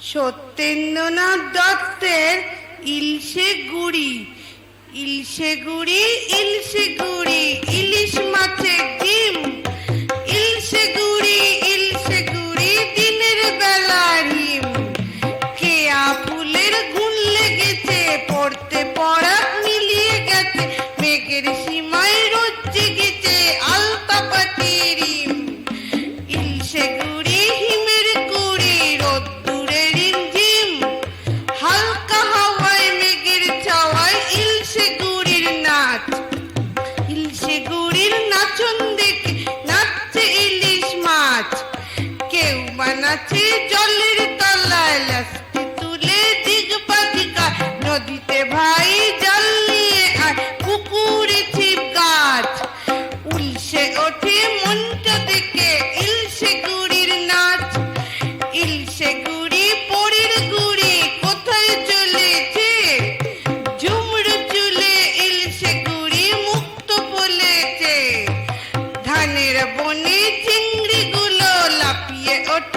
সত্যেন্দ্রনাথ দত্তের ইলশে গুড়ি ইলশে গুড়ি ইলশে গুড়ি, ইলিশ মাছের ডিম, ইলশে গুড়ি ইলশে গুড়ি, দিনের বেলা রিম কেয়া ফুলের গুণ লেগেছে, পড়তে পড়া মিলিয়ে গেছে, মেঘের সীমায় রোজ জেগেছে আলতা পাতি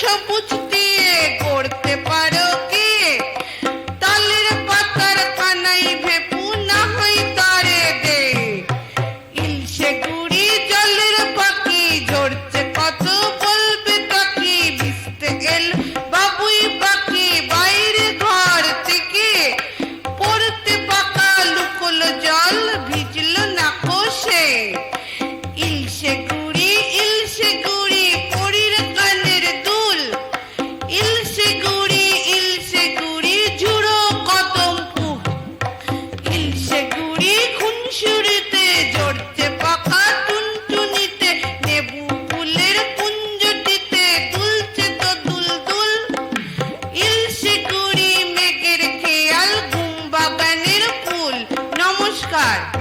看不清改